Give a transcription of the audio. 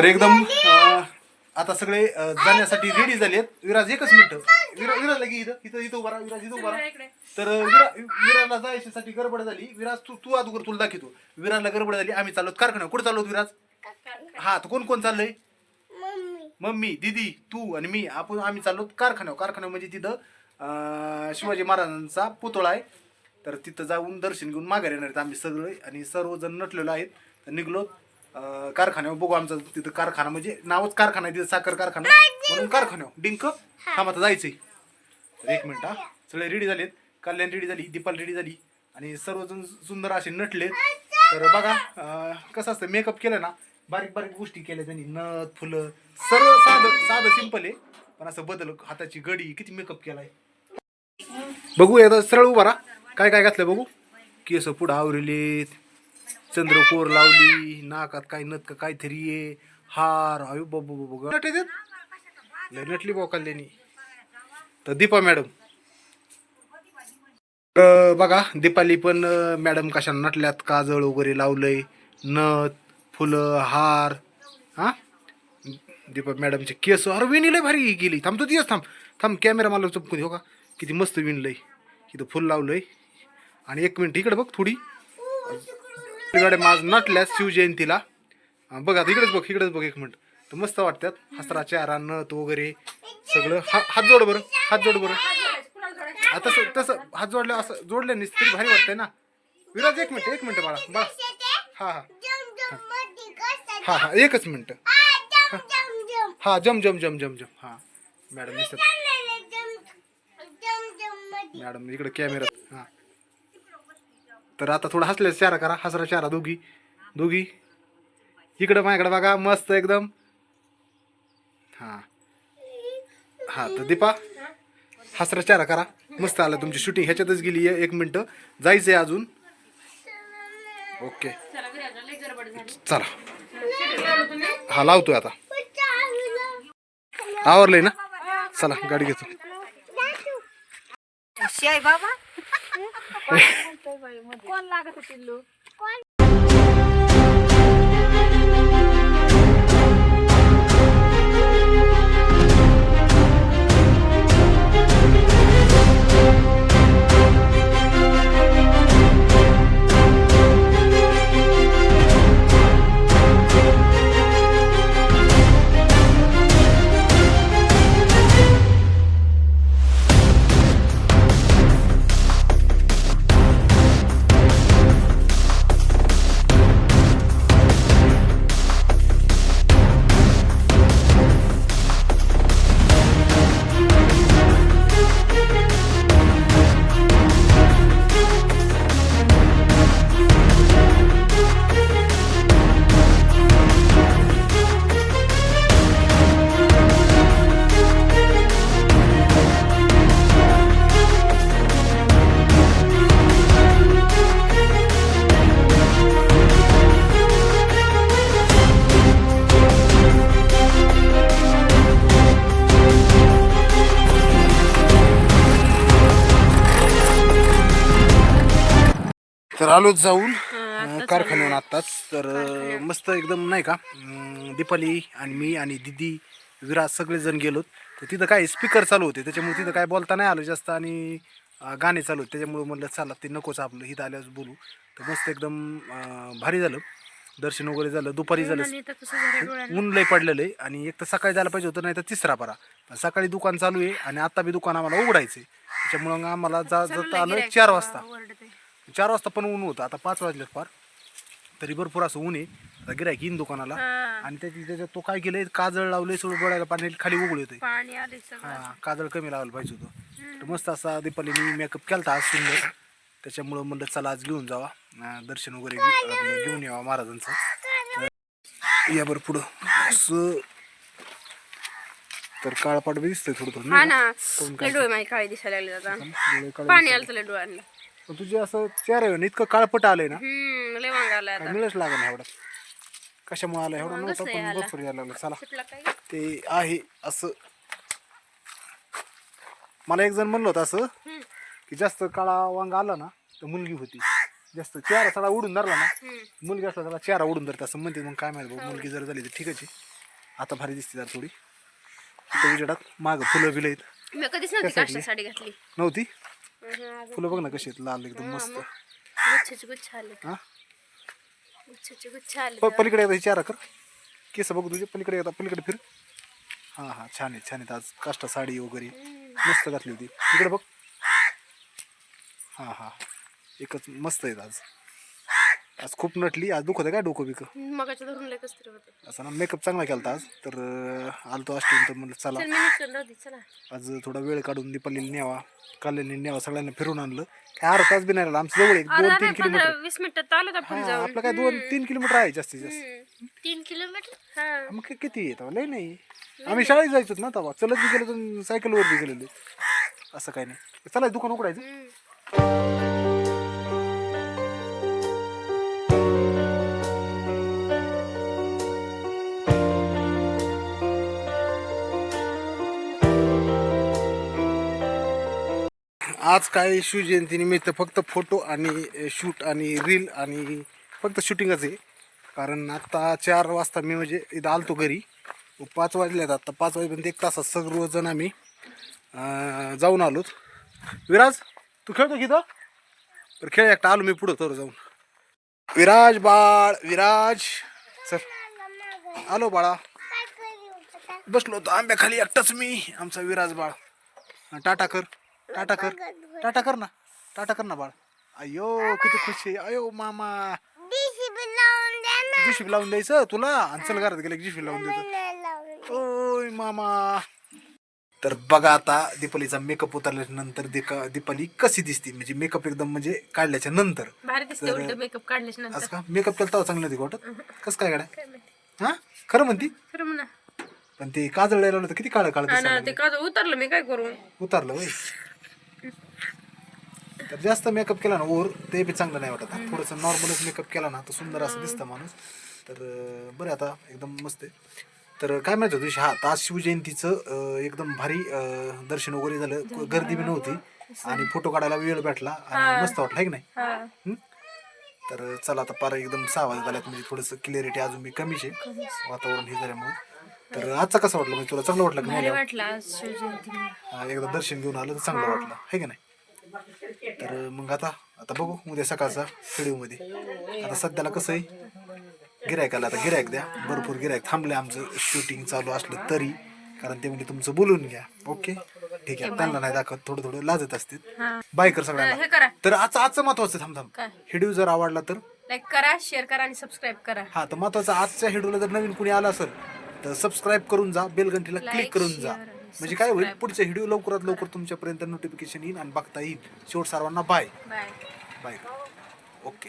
तर एकदम अं, आता सगळे अं, जाण्यासाठी रेडी झालेत. विराज एकच मिनिट. विरा विराजला की इथं. इथं इथं उभा राहा, विराज इथं उभा राहा. तर अं, विरा विराजला जायच्यासाठी गडबड झाली. विराज तू तू अगोदर तुला दाखवतो. विराजला गडबड झाली. आम्ही चाललो कारखान्यावर. कुठे चाललो विराज? हा तर कोण कोण चाललंय? मम्मी. दीदी तू आणि मी. आपण आम्ही चाललो कारखान्यावर. कारखान्यावर म्हणजे तिथं अं, शिवाजी महाराजांचा पुतळा आहे. तर तिथं जाऊन दर्शन घेऊन माघार येणार आहेत आम्ही सगळे. आणि सर्वजण नटलेलो आहेत. तर निघलो अं, कारखान्यावर बघू आमचं तिथं कारखाना म्हणजे नावच कारखाना आहे तिथं साखर कारखाना. म्हणून कारखान्यावर. डिंक? थांब आता जायचंय. तर एक मिनिट हा. सगळे रेडी झालेत. कल्याण रेडी झाली दीपाल रेडी झाली. आणि सर्वजण सुंदर असे नटलेत. तर बघा अं, कसं असतं मेकअप केलं ना बारीक बारीक गोष्टी केल्या त्यांनी. नथ फुलं सर्व साधं साधं सिंपल आहे. पण असं बदल हाताची गडी किती मेकअप केलाय. बघू एकदा सरळ उभा राहा. काय काय घातलं बघू. केस पुढं आवरलेत. चंद्रकोर लावली नाकात काय नत का काहीतरी आहे हार अयो बाबू बाबू लय नटली बा कल्याणी तर दीपा मॅडम. तर बघा दीपाली पण मॅडम कशा नटल्यात? काजळ वगैरे लावलंय. नथ फुलं हार. हा? दीपा मॅडमचे केस. अरे विणी लय भारी गेली. थांब तू दिवस थांब. थांब कॅमेरा मला चपकून दे हो का? किती मस्त विणलंय. इथं फुल लावलंय. आणि एक मिनिट इकडे बघ थोडी. गाड्या माझ नटल्यास शिवजयंतीला. बघा बघ आता इकडेच बघ इकडेच बघ एक मिनिट. तर मस्त वाटतात हसरा चेहरा नथ वगैरे सगळं. हा हात जोड बरं हात जोड बरं. तसं तसं हात जोडलं असं जोडल्याने तरी भारी वाटतंय ना. विराज एक मिनिट एक मिनिट बाळा बाळा. हा हा. हा हा एकच मिनिट. हा जम जम जम जम जम. हा मॅडम मॅडम इकडे कॅमेरा हा. तर आता थोडा हसल्या चारा करा. हसरा चारा दोघी. दोघी. इकडं माझ्याकडं बघा मस्त एकदम. हा. हा तर दीपा हसरा चारा करा. मस्त आलं तुमची शूटिंग ह्याच्यातच गेली आहे. एक मिनटं. जायचंय अजून. ओके चला. हा लावतोय आता. आवरलंय ना? चला गाडी घेतो. बाबा. कोण लागत पिल्लू तर आलो जाऊन कारखान्यावर आत्ताच तर मस्त एकदम नाही का? दीपाली आणि मी आणि दिदी विराज सगळेजण गेलोत. तर तिथं काय स्पीकर चालू होते. त्याच्यामुळे तिथं काय बोलता नाही आलं जास्त आणि गाणे चालू होते. त्याच्यामुळे म्हणलं चला ते नकोच आपलं इथं आल्यावर बोलू. तर मस्त एकदम भारी झालं. दर्शन वगैरे झालं दुपारी झालं. ऊन लय पडलेलं आहे आणि एक तर सकाळी जायला पाहिजे होतं नाही तर तिसरा पारा. पण सकाळी दुकान चालू आहे आणि आता बी दुकान आम्हाला उघडायचं आहे त्याच्यामुळं आम्हाला जा जाता आलं चार वाजता. चार वाजता पण ऊन होतं. आता पाच वाजले फार. तरी भरपूर असं ऊन आहे. आता गिरायक येईन दुकानाला. आणि त्याची त्याच्यात तो काय केलंय? काजळ लावलंय सगळं डोळ्याला पाणी खाली उघड येतोय. पाणी आले सगळं. हा काजळ कमी लावायला पाहिजे होतं. तर मस्त असा दीपालीने मेकअप केला आज सुंदर. त्याच्यामुळं म्हणलं चला आज घेऊन जावा. अं, दर्शन वगैरे आपलं घेऊन यावा महाराजांचं. तर या बरं पुढं. असं. तर काळपाट बी दिसतंय थोडं थोडं हा नाही ना. का? काहून लय काय? डोळे माझे काळे दिसायला लागले आता. डोळे काळे पाणी आलं डोळ्यांना. पण तुझे असं चेहऱ्यावर इतकं काळपट आलंय ना. हम्म लय वांग काय आता. मिळच लागेल एवढा. कशामुळे आला एवढा नव्हता पण आला? भरपूर यायला लागला. चला. सुटला काय? ते आहे असं. मला एक जण म्हणलं होतं असं हम्म. की जास्त काळा वांग आला ना तर मुलगी होती. जास्त चेहरा सगळा उडून धरला ना हम्म. मुलगी असला त्याला चेहरा उडून धरत. असं म्हणते मग काय माहिती भाऊ मुलगी जर झाली तर ठीकच आहे. आता भारी दिसते जरा थोडी. इथं उजेडात मागं फुलं बिलं आहेत. मी कधीच नव्हती त्या काष्टा साडी घातली. नव्हती? गुच्छाचे फुलं बघ ना कशी आहेत लाल एकदम मस्त. गुच्छ आले हा? गुच्छाचे गुच्छ आले प- पलीकडे एकदा विचारा कर. केस बघ तुझे. पलीकडे एकदा पलीकडे फिर. हां हां छान आहे छान आहेत. आज काष्टा साडी वगैरे मस्त घातली होती. इकडे बघ. हां हां. एकच मस्त आहेत आज. आज खूप नटली आज दुखत आहे काय डोकं बिकं? मगाच्या धरून लय कसं तरी होतं. असं ना मेकअप चांगला केला आज तर अं, आलतो असतो तर म्हणलं चला. चल मी निघतो राहू दे चला. आज थोडा वेळ काढून दीपालीला न्यावा काल्याने न्यावा सगळ्यांना फिरून आणलं. काय अर्धा तास बी नाही आमचं जवळ एक दोन तीन किलोमीटर. पंधरा वीस मिनिटात आलो हा आपलं काय दोन तीन किलोमीटर आहे जास्तीत जास्त. तीन किलोमीटर? हा. मग काय किती येतं लय नाही. आम्ही शाळेत जायचो ना तेव्हा. चलत बी गेलो तर सायकलवर बी गेलेलो. असं काही नाही. चला दुकान उघडायचं. हम्म. आज काय शिवजयंतीनिमित्त फक्त फोटो आणि शूट आणि रील आणि फक्त शूटिंगच आहे. कारण आत्ता चार वाजता मी म्हणजे इथं आलतो घरी. पाच वाजल्यात आता. पाच वाजेपर्यंत एक तासात सर्वजण आम्ही जाऊन आलोत. विराज तू खेळतो की इथं? तर खेळ एकटा. आलो मी पुढं तर जाऊन. विराज बाळ विराज. चल. आलो बाळा. बसलो होतो. आंब्याखाली एकटाच मी आमचा विराज बाळ. टाटा कर. टाटा कर. टाटा कर ना. टाटा कर ना बाळ. अयो किती खुश आहे. अयो मामा. जिशीप लावून द्यायचं तुला? आणि चल घरात गेलं जिशीप लावून द्यायचं ओय मामा. तर बघा आता दीपालीचा मेकअप उतरल्याच्या नंतर दीपाली कशी दिसते? म्हणजे मेकअप एकदम म्हणजे काढल्याच्या नंतर. भारी दिसते तर- उलट मेकअप काढल्याच्या नंतर. असं का? मेकअप केला तेव्हा चांगलं होती वाटत? कसं काय माहिती हा? खरं म्हणती? खरं म्हणा. पण ते काजळ लावलं तर किती काळ काळ हा ना ते का उतरलं मी काय करू? उतरलं वय तर जास्त मेकअप केला ना ओर ते बी चांगलं नाही वाटत. थोडंसं नॉर्मलच मेकअप केला ना तर सुंदर असं दिसतं माणूस. तर बरं आता एकदम मस्त आहे. तर काय माहिती होतं हा आज शिवजयंतीचं एकदम भारी दर्शन वगैरे झालं. गर्दी बी नव्हती. आणि फोटो काढायला वेळ भेटला आणि मस्त वाटलं आहे की नाही? तर चला आता पार एकदम सहा वाजत आल्यात म्हणजे थोडंसं क्लिअरिटी अजून मी कमीच आहे. वातावरण हे झाल्यामुळे. तर आजचा कसं वाटलं? म्हणजे तुला चांगलं वाटलं का नाही? एकदा दर्शन घेऊन आलं तर चांगलं वाटलं. आहे का नाही? तर मग आता आता बघू उद्या सकाळचा व्हिडिओमध्ये आता सध्याला कसं आहे? गिरायकाला आता गिरायक द्या. भरपूर गिरायक थांबले आमचं. शूटिंग चालू असलं तरी. कारण ते म्हणजे तुमचं बोलून घ्या. ओके ठीक आहे. त्यांना नाही दाखवत. थोडं थोडं लाजत असतील. बाय कर सगळ्यांना. तर आजचं आजचं महत्वाचं थांब थांब. व्हिडिओ जर आवडला तर? लाईक करा शेअर करा आणि सबस्क्राईब करा. हा तर महत्वाचं आजच्या व्हिडिओला जर नवीन कोणी आला असेल तर सबस्क्राईब करून जा. बेल घंटीला क्लिक करून जा. म्हणजे काय होईल? Subscribe. व्हिडिओ लवकरात लवकर तुमच्यापर्यंत नोटिफिकेशन येईल आणि बघता येईल. शेवट सर्वांना बाय बाय बाय ओके